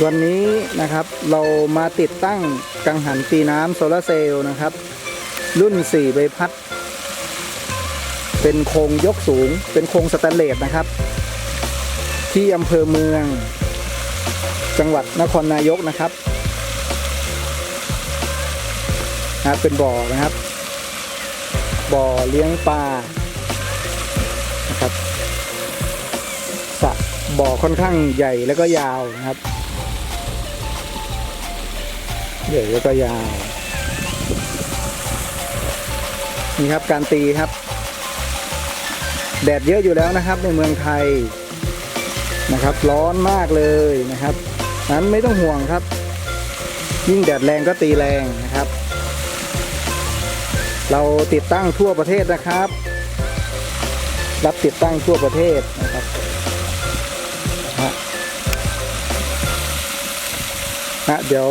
วันนี้นะครับเรามาติดตั้งกังหันตีน้ำโซลาร์เซลล์นะครับ รุ่น 4 ใบพัด เป็นโครงยกสูง เป็นโครงสแตนเลสนะครับ ที่อำเภอเมือง จังหวัดนครนายกนะครับนะเป็นบ่อนะครับ บ่อเลี้ยงปลานะครับสระบ่อค่อนข้างใหญ่แล้วก็ยาวนะครับ ใหญ่แล้วก็ยาว นี่ครับการตีครับ แดดเยอะอยู่แล้วนะครับ ในเมืองไทยนะครับ ร้อนมากเลยนะครับนั้นไม่ต้องห่วงครับ ยิ่งแดดแรงก็ตีแรงนะครับ เราติดตั้งทั่วประเทศนะครับ รับติดตั้งทั่วประเทศนะครับฮะฮะเดี๋ยว